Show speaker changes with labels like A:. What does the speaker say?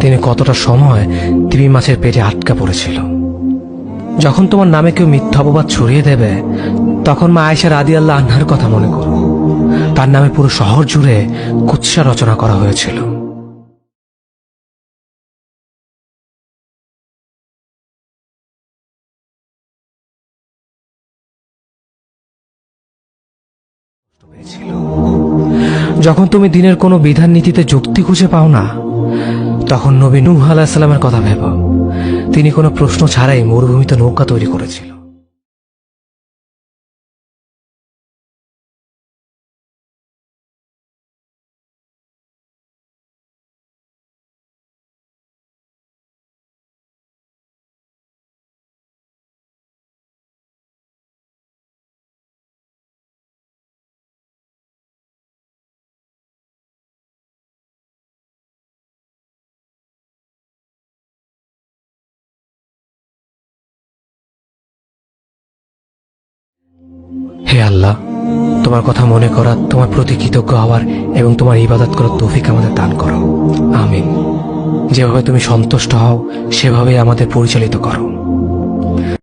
A: তিনি কতটা সময় তিমি মাছের পেটে আটকা পড়েছিল যখন তোমার নামে কেউ মিথ্যা অপবাদ ছড়িয়ে দেবে, তখন মা আয়েশা রাদি আল্লাহ আনহার কথা মনে করো তার নামে পুরো শহর জুড়ে কুৎসা রচনা করা হয়েছিল। যখন তুমি দিনের কোনো বিধান নীতিতে যুক্তি খুঁজে পাও না তখন নবী নূহ আলাহিসাল্লামের কথা ভেব। তিনি কোনো প্রশ্ন ছাড়াই মরুভূমিতে নৌকা তৈরি করেছিল। আল্লাহ, তোমার কথা মনে করা, তোমার প্রতি কৃতজ্ঞ হওয়ার এবং তোমার ইবাদত করার তৌফিক আমাদের দান করো। আমিন। যেভাবে তুমি সন্তুষ্ট হও, সেভাবেই আমাদের পরিচালিত করো।